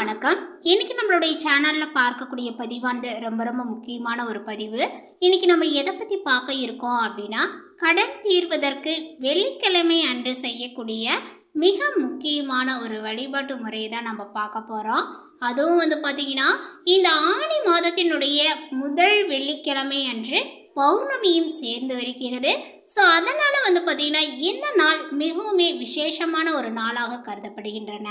வணக்கம். இன்றைக்கி நம்மளுடைய சேனலில் பார்க்கக்கூடிய பதிவானது ரொம்ப ரொம்ப முக்கியமான ஒரு பதிவு. இன்றைக்கி நம்ம எதை பற்றி பார்க்க இருக்கோம் அப்படின்னா கடன் தீர்வதற்கு வெள்ளிக்கிழமை அன்று செய்யக்கூடிய மிக முக்கியமான ஒரு வழிபாட்டு முறையை தான் நம்ம பார்க்க போகிறோம் அதுவும் வந்து பார்த்திங்கன்னா இந்த ஆணி மாதத்தினுடைய முதல் வெள்ளிக்கிழமை அன்று பௌர்ணமியும் சேர்ந்து வருகிறது. ஸோ அதனால் வந்து பார்த்திங்கன்னா இந்த நாள் மிகவுமே விசேஷமான ஒரு நாளாக கருதப்படுகின்றன.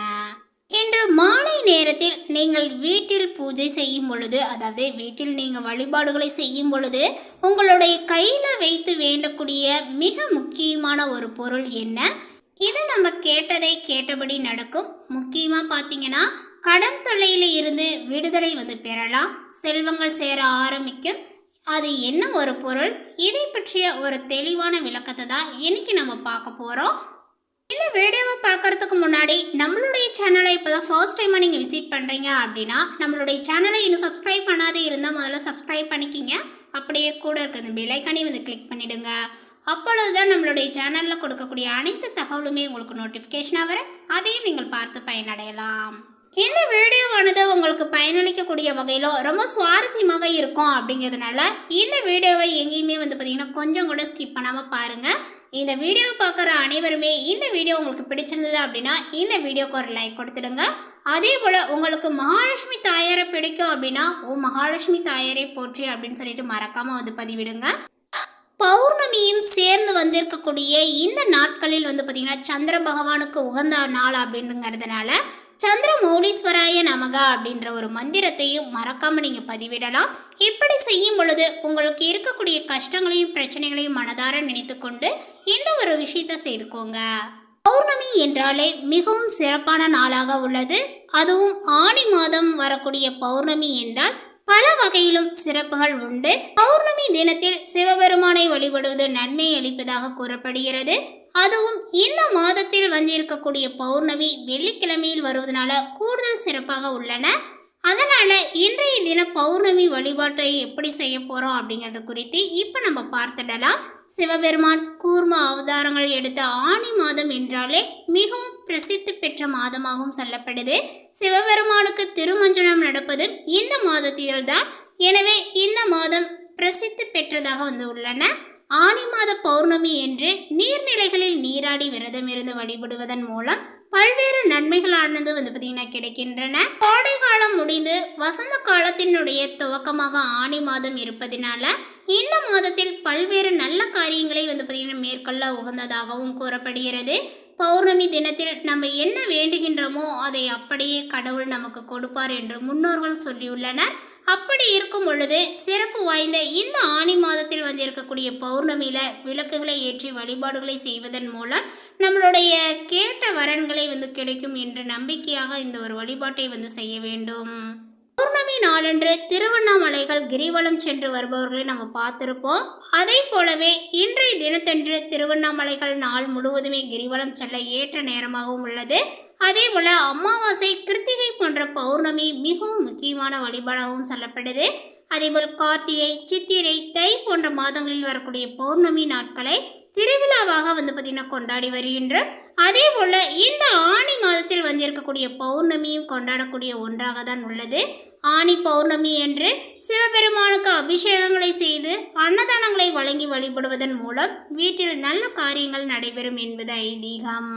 இன்று மாலை நேரத்தில் நீங்கள் வீட்டில் பூஜை செய்யும் பொழுது அதாவது வீட்டில் நீங்கள் வழிபாடுகளை செய்யும் பொழுது உங்களுடைய கையில் வைத்து வேண்டக்கூடிய மிக முக்கியமான ஒரு பொருள் என்ன? இது நம்ம கேட்டதை கேட்டபடி நடக்கும். முக்கியமாக பார்த்தீங்கன்னா கடன் தொல்லையில் இருந்து விடுதலை வந்து பெறலாம். செல்வங்கள் சேர ஆரம்பிக்கும். அது என்ன ஒரு பொருள்? இதை பற்றிய ஒரு தெளிவான விளக்கத்தை தான் இன்னைக்கு நம்ம பார்க்க போகிறோம் வீடியோவை பார்க்கறதுக்கு முன்னாடி நம்மளுடைய சேனலை இப்போ தான் ஃபர்ஸ்ட் டைமாக நீங்கள் விசிட் பண்ணுறீங்க அப்படின்னா நம்மளுடைய சேனலை இன்னும் சப்ஸ்கிரைப் பண்ணாதே இருந்தால் முதல்ல சப்ஸ்கிரைப் பண்ணிக்கிங்க. அப்படியே கூட இருக்க இந்த பெலைக்கானே வந்து கிளிக் பண்ணிவிடுங்க அப்பொழுது தான் நம்மளுடைய சேனலில் கொடுக்கக்கூடிய அனைத்து தகவலுமே உங்களுக்கு நோட்டிஃபிகேஷனாக வர அதையும் நீங்கள் பார்த்து பயனடையலாம். இந்த வீடியோவானது உங்களுக்கு பயனளிக்கக்கூடிய வகையில் ரொம்ப சுவாரஸ்யமாக இருக்கும் அப்படிங்கிறதுனால இந்த வீடியோவை எங்கேயுமே வந்து பார்த்திங்கன்னா கொஞ்சம் கூட ஸ்கிப் பண்ணாமல் பாருங்கள் இந்த வீடியோ பார்க்குற அனைவருமே இந்த வீடியோ உங்களுக்கு பிடிச்சிருந்தது அப்படின்னா இந்த வீடியோக்கு ஒரு லைக் கொடுத்துடுங்க. அதே போல் உங்களுக்கு மகாலட்சுமி தாயாரை பிடிக்கும் அப்படின்னா ஓ மகாலட்சுமி தாயாரை போற்றி அப்படின்னு சொல்லிட்டு மறக்காமல் வந்து பதிவிடுங்க. பௌர்ணமியும் சேர்ந்து வந்திருக்கக்கூடிய இந்த நாட்களில் வந்து பார்த்திங்கன்னா சந்திர பகவானுக்கு உகந்த நாள் அப்படிங்கிறதுனால சந்திரமௌலீஸ்வராய நமகா நமக அப்படின்ற ஒரு மந்திரத்தையும் மறக்காம நீங்க பதிவிடலாம். இப்படி செய்யும் பொழுது உங்களுக்கு இருக்கக்கூடிய கஷ்டங்களையும் பிரச்சனைகளையும் மனதார நினைத்து கொண்டு இந்த ஒரு விஷயத்தை செய்துக்கோங்க. பௌர்ணமி என்றாலே மிகவும் சிறப்பான நாளாக உள்ளது. அதுவும் ஆணி மாதம் வரக்கூடிய பௌர்ணமி என்றால் பல வகையிலும் சிறப்புகள் உண்டு. பௌர்ணமி தினத்தில் சிவபெருமானை வழிபடுவது நன்மை அளிப்பதாக கூறப்படுகிறது. அதுவும் இந்த மாதத்தில் வந்திருக்கக்கூடிய பௌர்ணமி வெள்ளிக்கிழமையில் வருவதனால கூடுதல் சிறப்பாக உள்ளன. அதனால இன்றைய தின பௌர்ணமி வழிபாட்டை எப்படி செய்ய போறோம் அப்படிங்கிறது குறித்து இப்போ நம்ம பார்த்துடலாம். சிவபெருமான் கூர்ம அவதாரங்கள் எடுத்த ஆணி மாதம் என்றாலே மிகவும் பிரசித்தி பெற்ற மாதமாகவும் சொல்லப்படுது. சிவபெருமானுக்கு திருமஞ்சனம் நடப்பதும் இந்த மாதத்தில்தான். எனவே இந்த மாதம் பிரசித்தி பெற்றதாக வந்து உள்ளன. ஆனி மாத பௌர்ணமி என்று நீர்நிலைகளில் நீராடி விரதம் இருந்து வழிபடுவதன் மூலம் பல்வேறு நன்மைகளானது வந்து பார்த்தீங்கன்னா கிடைக்கின்றன. கோடை காலம் முடிந்து வசந்த காலத்தினுடைய துவக்கமாக ஆணி மாதம் இருப்பதினால இந்த மாதத்தில் பல்வேறு நல்ல காரியங்களை வந்து பார்த்தீங்கன்னா மேற்கொள்ள உகந்ததாகவும் கூறப்படுகிறது. பௌர்ணமி தினத்தில் நம்ம என்ன வேண்டுகின்றோமோ அதை அப்படியே கடவுள் நமக்கு கொடுப்பார் என்று முன்னோர்கள் சொல்லியுள்ளனர். அப்படி இருக்கும் பொழுது சிறப்பு வாய்ந்த இந்த ஆணி மாதத்தில் வந்திருக்கக்கூடிய பௌர்ணமியில விளக்குகளை ஏற்றி வழிபாடுகளை செய்வதன் மூலம் நம்மளுடைய கேட்ட வரன்களை வந்து கிடைக்கும் என்ற நம்பிக்கையாக இந்த ஒரு வழிபாட்டை வந்து செய்ய வேண்டும். பௌர்ணமி நாளன்று திருவண்ணாமலைகள் கிரிவலம் சென்று வருபவர்களை நம்ம பார்த்துருப்போம். அதே போலவே இன்றைய தினத்தன்று திருவண்ணாமலைகள் நாள் முழுவதுமே கிரிவலம் செல்ல ஏற்ற நேரமாகவும் உள்ளது. அதே போல் அமாவாசை கிருத்திகை போன்ற பௌர்ணமி மிகவும் முக்கியமான வழிபாடாகவும் சொல்லப்படுது. அதேபோல் கார்த்திகை சித்திரை தை போன்ற மாதங்களில் வரக்கூடிய பௌர்ணமி நாட்களை திருவிழாவாக வந்து பார்த்திங்கன்னா கொண்டாடி வருகின்றோம். அதே போல் இந்த ஆணி மாதத்தில் வந்திருக்கக்கூடிய பௌர்ணமியும் கொண்டாடக்கூடிய ஒன்றாக தான் உள்ளது. ஆணி பௌர்ணமி என்று சிவபெருமானுக்கு அபிஷேகங்களை செய்து அன்னதானங்களை வழங்கி வழிபடுவதன் மூலம் வீட்டில் நல்ல காரியங்கள் நடைபெறும் என்பது ஐதீகம்.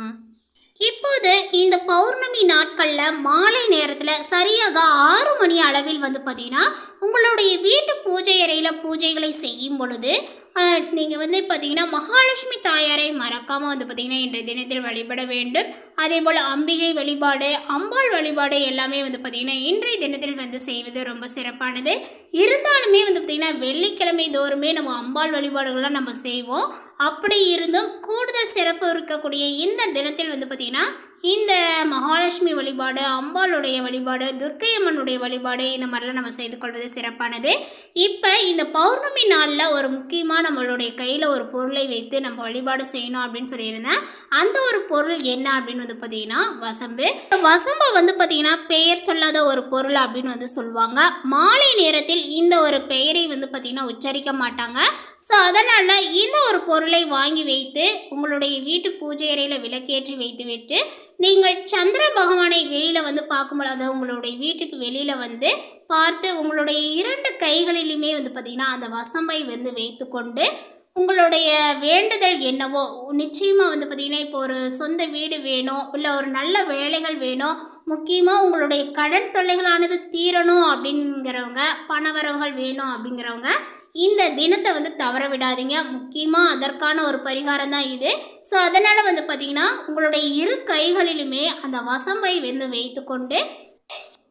இப்போது இந்த பௌர்ணமி நாட்களில் மாலை நேரத்தில் சரியாக ஆறு மணி அளவில் வந்து பார்த்தீங்கன்னா உங்களுடைய வீட்டு பூஜை அறையில் பூஜைகளை செய்யும் பொழுது நீங்கள் வந்து பார்த்தீங்கன்னா மகாலட்சுமி தாயாரை மறக்காமல் வந்து பார்த்தீங்கன்னா இன்றைய தினத்தில் வழிபட வேண்டும். அதே போல் அம்பிகை வழிபாடு அம்பாள் வழிபாடு எல்லாமே வந்து பார்த்திங்கன்னா இன்றைய தினத்தில் வந்து செய்வது ரொம்ப சிறப்பானது. இருந்தாலுமே வந்து பார்த்திங்கன்னா வெள்ளிக்கிழமை தோறுமே நம்ம அம்பாள் வழிபாடுகள்லாம் நம்ம செய்வோம். அப்படி இருந்தும் கூடுதல் சிறப்பு இருக்கக்கூடிய இந்த தினத்தில் வந்து பார்த்திங்கன்னா இந்த மகாலட்சுமி வழிபாடு அம்பாளுடைய வழிபாடு துர்க்கை அம்மனுடைய வழிபாடு இந்த மாதிரிலாம் நம்ம செய்து கொள்வது சிறப்பானது. இப்போ இந்த பௌர்ணமி நாளில் ஒரு முக்கியமாக நம்மளுடைய கையில் ஒரு பொருளை வைத்து நம்ம வழிபாடு செய்யணும் அப்படின்னு சொல்லியிருந்தேன். அந்த ஒரு பொருள் என்ன அப்படின்னு வந்து பார்த்தீங்கன்னா வசம்பு. வசம்பை வந்து பார்த்தீங்கன்னா பெயர் சொல்லாத ஒரு பொருள் அப்படின்னு வந்து சொல்லுவாங்க. மாலை நேரத்தில் இந்த ஒரு பெயரை வந்து பார்த்தீங்கன்னா உச்சரிக்க மாட்டாங்க. ஸோ அதனால் இந்த ஒரு பொருளை வாங்கி வைத்து உங்களுடைய வீட்டு பூஜை அறையில் விளக்கேற்றி வைத்து விட்டு நீங்கள் சந்திர பகவானை வெளியில் வந்து பார்க்கும்பொழுது உங்களுடைய வீட்டுக்கு வெளியில் வந்து பார்த்து உங்களுடைய இரண்டு கைகளிலுமே வந்து பார்த்திங்கன்னா அந்த வசம்பை வந்து வைத்துக்கொண்டு உங்களுடைய வேண்டுதல் என்னவோ நிச்சயமாக வந்து பார்த்திங்கன்னா இப்போ ஒரு சொந்த வீடு வேணும் இல்லை ஒரு நல்ல வேலைகள் வேணும் முக்கியமாக உங்களுடைய கடன் தொல்லைகளானது தீரணும் அப்படிங்கிறவங்க பணவரவுகள் வேணும் அப்படிங்கிறவங்க இந்த தினத்தை வந்து தவற விடாதீங்க. முக்கியமாக அதற்கான ஒரு பரிகாரம் தான் இது. ஸோ அதனால் வந்து பார்த்திங்கன்னா உங்களுடைய இரு கைகளிலுமே அந்த வசம்பை வந்து வைத்துக்கொண்டு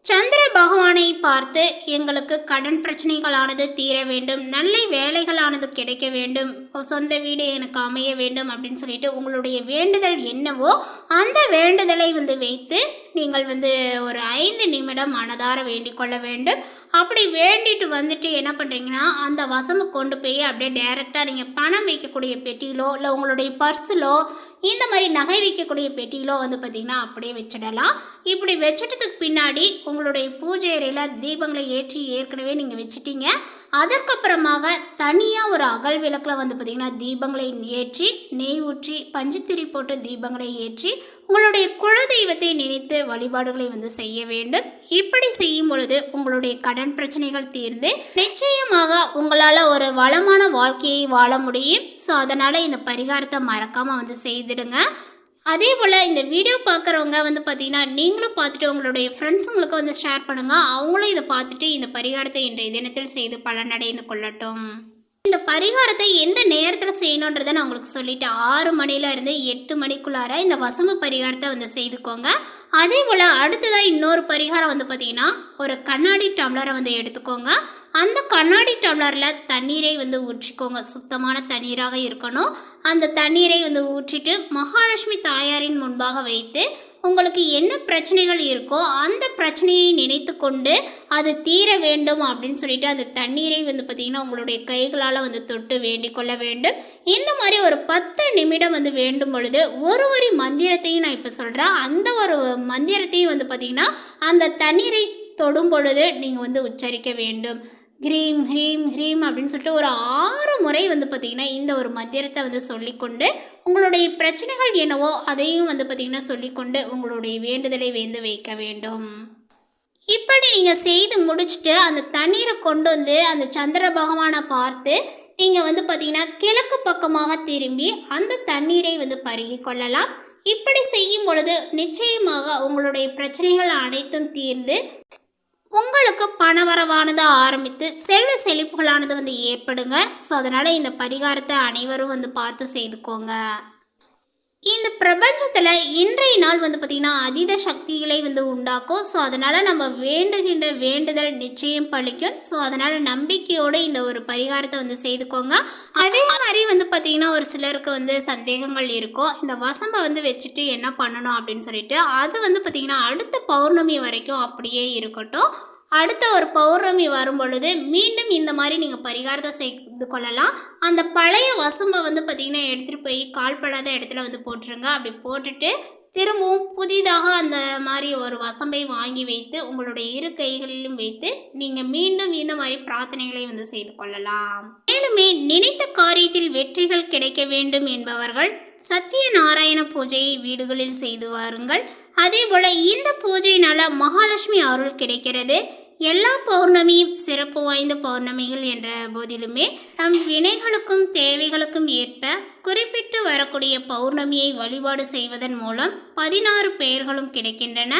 சந்திர பகவானை பார்த்து எங்களுக்கு கடன் பிரச்சனைகளானது தீர வேண்டும். நல்ல வேலைகளானது கிடைக்க வேண்டும். சொந்த வீடு எனக்கு அமைய வேண்டும் அப்படின்னு சொல்லிட்டு உங்களுடைய வேண்டுதல் என்னவோ அந்த வேண்டுதலை வந்து வைத்து நீங்கள் வந்து ஒரு ஐந்து நிமிடம் மனதார வேண்டிக் கொள்ள வேண்டும். அப்படி வேண்டிட்டு வந்துட்டு என்ன பண்ணுறீங்கன்னா அந்த வசமை கொண்டு போய் அப்படியே டைரெக்டாக நீங்கள் பணம் வைக்கக்கூடிய பெட்டியிலோ இல்லை உங்களுடைய பர்ஸிலோ இந்த மாதிரி நகை வைக்கக்கூடிய பெட்டியிலோ வந்து பார்த்திங்கன்னா அப்படியே வச்சிடலாம். இப்படி வச்சிட்டதுக்கு பின்னாடி உங்களுடைய பூஜை அறையில் தீபங்களை ஏற்றி ஏற்கனவே நீங்கள் வச்சுட்டீங்க. அதற்கப்புறமாக தனியாக ஒரு அகல் விளக்கில் வந்து பார்த்திங்கன்னா தீபங்களை ஏற்றி நெய் ஊற்றி பஞ்சுத்திரி போட்டு தீபங்களை ஏற்றி உங்களுடைய குலதெய்வத்தை நினைத்து வழிபாடுகளை வந்து செய்ய வேண்டும். இப்படி செய்யும் பொழுது உங்களுடைய கடன் பிரச்சனைகள் தீர்ந்து நிச்சயமாக உங்களால் ஒரு வளமான வாழ்க்கையை வாழ முடியும். ஸோ அதனால் இந்த பரிகாரத்தை மறக்காமல் வந்து செய்திடுங்க. அதே போல் இந்த வீடியோ பார்க்குறவங்க வந்து பார்த்தீங்கன்னா நீங்களும் பார்த்துட்டு உங்களுடைய ஃப்ரெண்ட்ஸுங்களுக்கு வந்து ஷேர் பண்ணுங்கள் அவங்களும் இதை பார்த்துட்டு இந்த பரிகாரத்தை இன்றைய தினத்தில் செய்து பலனடைந்து கொள்ளட்டும். இந்த பரிகாரத்தை எந்த நேரத்தில் செய்யணுன்றதை நான் உங்களுக்கு சொல்லிட்டேன் ஆறு மணிலேருந்து எட்டு மணிக்குள்ளார இந்த வசம பரிகாரத்தை வந்து செய்துக்கோங்க. அதே போல் அடுத்ததாக இன்னொரு பரிகாரம் வந்து பார்த்தீங்கன்னா ஒரு கண்ணாடி டம்ளரை வந்து எடுத்துக்கோங்க. அந்த கண்ணாடி டம்ளரில் தண்ணீரை வந்து ஊற்றிக்கோங்க. சுத்தமான தண்ணீராக இருக்கணும். அந்த தண்ணீரை வந்து ஊற்றிட்டு மகாலட்சுமி தாயாரின் முன்பாக வைத்து உங்களுக்கு என்ன பிரச்சனைகள் இருக்கோ அந்த பிரச்சனையை நினைத்து கொண்டு அது தீர வேண்டும் அப்படின்னு சொல்லிட்டு அந்த தண்ணீரை வந்து பார்த்திங்கன்னா உங்களுடைய கைகளால் வந்து தொட்டு வேண்டிக் கொள்ள வேண்டும். இந்த மாதிரி ஒரு பத்து நிமிடம் வந்து வேண்டும் பொழுது ஒரு ஒரு மந்திரத்தையும் நான் இப்போ சொல்கிறேன் அந்த ஒரு மந்திரத்தையும் வந்து பார்த்திங்கன்னா அந்த தண்ணீரை தொடும் பொழுது நீங்கள் வந்து உச்சரிக்க வேண்டும். க்ரீம் ஹ்ரீம் ஹ்ரீம் அப்படின்னு சொல்லிட்டு ஒரு ஆறு முறை வந்து பார்த்திங்கன்னா இந்த ஒரு மந்திரத்தை வந்து சொல்லிக்கொண்டு உங்களுடைய பிரச்சனைகள் என்னவோ அதையும் வந்து பார்த்திங்கன்னா சொல்லிக்கொண்டு உங்களுடைய வேண்டுதலை வந்து வைக்க வேண்டும். இப்படி நீங்கள் செய்து முடிச்சுட்டு அந்த தண்ணீரை கொண்டு வந்து அந்த சந்திர பகவானை பார்த்து நீங்கள் வந்து பார்த்தீங்கன்னா கிழக்கு பக்கமாக திரும்பி அந்த தண்ணீரை வந்து பருகி கொள்ளலாம். இப்படி செய்யும் பொழுது நிச்சயமாக உங்களுடைய பிரச்சனைகள் அனைத்தும் தீர்ந்து உங்களுக்கு பணவரவானது ஆரம்பித்து செல்வ செழிப்புகளானது வந்து ஏற்படுங்க. ஸோ அதனால் இந்த பரிகாரத்தை அனைவரும் வந்து பார்த்து செய்துக்கோங்க. இந்த பிரபஞ்சத்தில் இன்றைய நாள் வந்து பார்த்திங்கன்னா அதீத சக்திகளை வந்து உண்டாக்கும். ஸோ அதனால் நம்ம வேண்டுகின்ற வேண்டுதல் நிச்சயம் பழிக்கும். ஸோ அதனால் நம்பிக்கையோடு இந்த ஒரு பரிகாரத்தை வந்து செய்துக்கோங்க. அதே மாதிரி வந்து பார்த்திங்கன்னா ஒரு சிலருக்கு வந்து சந்தேகங்கள் இருக்கும். இந்த வசம்பை வந்து வச்சுட்டு என்ன பண்ணணும் அப்படின்னு சொல்லிட்டு அது வந்து பார்த்திங்கன்னா அடுத்த பௌர்ணமி வரைக்கும் அப்படியே இருக்கட்டும். அடுத்த ஒரு பௌர்ணமி வரும் பொழுது மீண்டும் இந்த மாதிரி நீங்கள் பரிகாரத்தை செய் செய்து கொள்ளலாம். அந்த பழைய வசம்பை வந்து பார்த்திங்கன்னா எடுத்துகிட்டு போய் கால்படாத இடத்துல வந்து போட்டுருங்க. அப்படி போட்டுட்டு திரும்பவும் புதிதாக அந்த மாதிரி ஒரு வசம்பை வாங்கி வைத்து உங்களுடைய இரு கைகளிலும் வைத்து நீங்கள் மீண்டும் இந்த மாதிரி பிரார்த்தனைகளை வந்து செய்து கொள்ளலாம். மேலுமே நினைத்த காரியத்தில் வெற்றிகள் கிடைக்க வேண்டும் என்பவர்கள் சத்யநாராயண பூஜையை வீடுகளில் செய்து வாருங்கள். அதே போல் இந்த பூஜையினால் மகாலட்சுமி அருள் கிடைக்கிறது. எல்லா பௌர்ணமியும் சிறப்பு வாய்ந்த பௌர்ணமிகள் என்ற போதிலுமே நம் வினைகளுக்கும் தேவைகளுக்கும் ஏற்ப குறிப்பிட்டு வரக்கூடிய பௌர்ணமியை வழிபாடு செய்வதன் மூலம் பதினாறு பெயர்களும் கிடைக்கின்றன.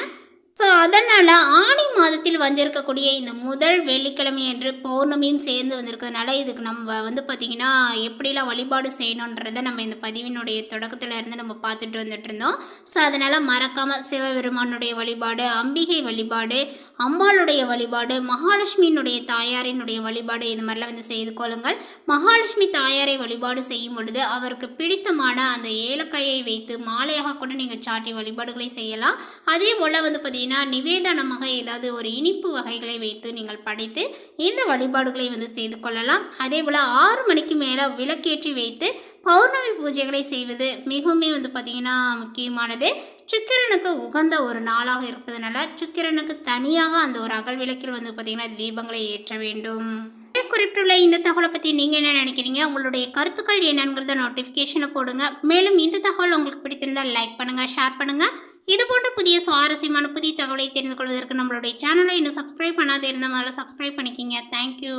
ஸோ அதனால் ஆணி மாதத்தில் வந்திருக்கக்கூடிய இந்த முதல் வெள்ளிக்கிழமை என்று பௌர்ணமியும் சேர்ந்து வந்திருக்கிறதுனால இதுக்கு நம்ம வந்து பார்த்திங்கன்னா எப்படிலாம் வழிபாடு செய்யணுன்றதை நம்ம இந்த பதிவினுடைய தொடக்கத்தில் இருந்து நம்ம பார்த்துட்டு வந்துட்டு இருந்தோம். ஸோ அதனால் மறக்காமல் சிவபெருமானுடைய வழிபாடு அம்பிகை வழிபாடு அம்பாளுடைய வழிபாடு மகாலட்சுமியினுடைய தாயாரினுடைய வழிபாடு இது மாதிரிலாம் வந்து செய்து கொள்ளுங்கள். மகாலட்சுமி தாயாரை வழிபாடு செய்யும் பொழுது அவருக்கு பிடித்தமான அந்த ஏலக்காயை வைத்து மாலையாக கூட நீங்கள் சாட்டி வழிபாடுகளை செய்யலாம். அதே போல் வந்து பார்த்தீங்கன்னா நிவேதனமாக ஏதாவது ஒரு இனிப்பு வகைகளை வைத்து நீங்கள் படைத்து இந்த வழிபாடுகளை வந்து செய்து கொள்ளலாம். அதே போல் ஆறு மணிக்கு மேலே விளக்கேற்றி வைத்து பௌர்ணமி பூஜைகளை செய்வது மிகவுமே வந்து பார்த்திங்கன்னா முக்கியமானது. சுக்கிரனுக்கு உகந்த ஒரு நாளாக இருப்பதனால சுக்கிரனுக்கு தனியாக அந்த ஒரு அகல் விளக்கில் வந்து பார்த்திங்கன்னா தீபங்களை ஏற்ற வேண்டும். குறிப்பிட்டுள்ள இந்த தகவலை பற்றி நீங்கள் என்ன நினைக்கிறீங்க? உங்களுடைய கருத்துக்கள் என்னங்கிறத நோட்டிஃபிகேஷனை போடுங்க. மேலும் இந்த தகவல் உங்களுக்கு பிடித்திருந்தால் லைக் பண்ணுங்கள் ஷேர் பண்ணுங்கள் இது போன்ற புதிய சுவாரஸ்யமான புதிய தகவலை தெரிந்து கொள்வதற்கு நம்மளுடைய சேனலை இன்னும் சப்ஸ்கிரைப் பண்ணாத இருந்த முதல்ல சப்ஸ்கிரைப் பண்ணிக்கிங்க தேங்க்யூ